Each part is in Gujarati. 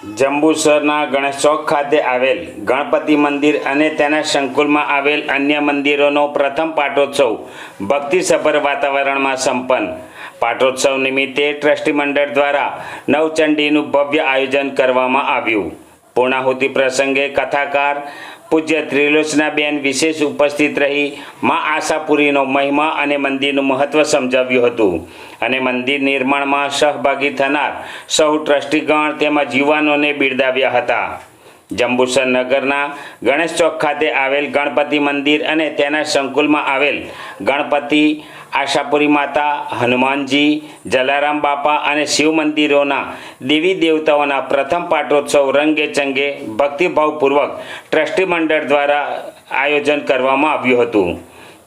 જંબુસરના ગણેશ ચોક ખાતે આવેલ ગણપતિ મંદિર અને તેના સંકુલમાં આવેલ અન્ય મંદિરોનો પ્રથમ પાટોત્સવ ભક્તિસભર વાતાવરણમાં સંપન્ન. પાટોત્સવ નિમિત્તે ટ્રસ્ટી મંડળ દ્વારા નવચંડીનું ભવ્ય આયોજન કરવામાં આવ્યું. પૂર્ણાહુતિ પ્રસંગે કથાકાર પૂજ્ય ત્રિલોચનાબેન વિશેષ ઉપસ્થિત રહી મા આશાપુરીનો મહિમા અને મંદિરનું મહત્ત્વ સમજાવ્યું હતું. અને મંદિર નિર્માણમાં સહભાગી થનાર સૌ ટ્રસ્ટીગણ તેમજ યુવાનોને બિરદાવ્યા હતા. જંબુસર નગરના ગણેશ ચોક ખાતે આવેલ ગણપતિ મંદિર અને તેના સંકુલમાં આવેલ ગણપતિ આશાપુરી માતા, હનુમાનજી, જલારામ બાપા અને શિવ મંદિરોના દેવી દેવતાઓના પ્રથમ પાટોત્સવ રંગે ચંગે ભક્તિભાવપૂર્વક ટ્રસ્ટી મંડળ દ્વારા આયોજન કરવામાં આવ્યું હતું.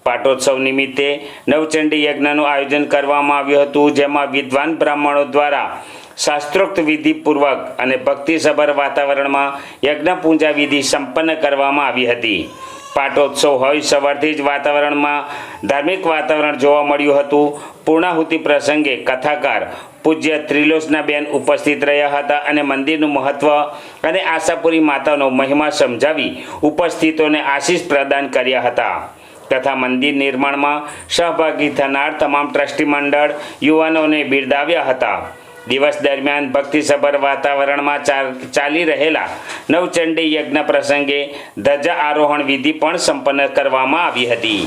પાટોત્સવ નિમિત્તે નવચંડી યજ્ઞનું આયોજન કરવામાં આવ્યું હતું, જેમાં વિદ્વાન બ્રાહ્મણો દ્વારા શાસ્ત્રોક્ત વિધિપૂર્વક અને ભક્તિસભર વાતાવરણમાં યજ્ઞ પૂજા વિધિ સંપન્ન કરવામાં આવી હતી. પાટોત્સવ હોય, સવારથી જ વાતાવરણમાં ધાર્મિક વાતાવરણ જોવા મળ્યું હતું. પૂર્ણાહુતિ પ્રસંગે કથાકાર પૂજ્ય ત્રિલોચનાબેન ઉપસ્થિત રહ્યા હતા અને મંદિરનું મહત્વ અને આશાપુરી માતાનો મહિમા સમજાવી ઉપસ્થિતોને આશીષ પ્રદાન કર્યા હતા. તથા મંદિર નિર્માણમાં સહભાગી થનાર તમામ ટ્રસ્ટી મંડળ યુવાનોને બિરદાવ્યા હતા. દિવસ દરમિયાન ભક્તિસભર વાતાવરણમાં ચાલી રહેલા નવચંડી યજ્ઞ પ્રસંગે ધજા આરોહણ વિધિ પણ સંપન્ન કરવામાં આવી હતી.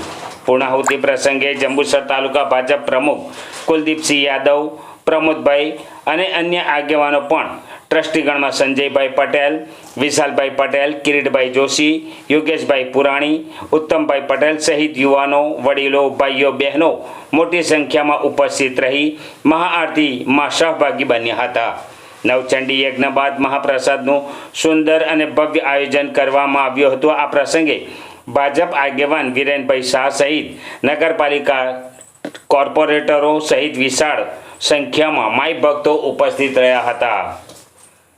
પૂર્ણાહુતિ પ્રસંગે જંબુસર તાલુકા ભાજપ પ્રમુખ કુલદીપસિંહ યાદવ, પ્રમોદભાઈ અને અન્ય આગેવાનો પણ ટ્રસ્ટીગણમાં સંજયભાઈ પટેલ, વિશાલભાઈ પટેલ, કિરીટભાઈ જોશી, યોગેશભાઈ પુરાણી, ઉત્તમભાઈ પટેલ સહિત યુવાનો, વડીલો, ભાઈઓ, બહેનો મોટી સંખ્યામાં ઉપસ્થિત રહી મહાઆરતીમાં સહભાગી બન્યા હતા. નવચંડી યજ્ઞ બાદ મહાપ્રસાદનું સુંદર અને ભવ્ય આયોજન કરવામાં આવ્યું હતું. આ પ્રસંગે ભાજપ આગેવાન વિરેનભાઈ શાહ સહિત નગરપાલિકા કોર્પોરેટરો સહિત વિશાળ સંખ્યામાં માય ભક્તો ઉપસ્થિત રહ્યા હતા.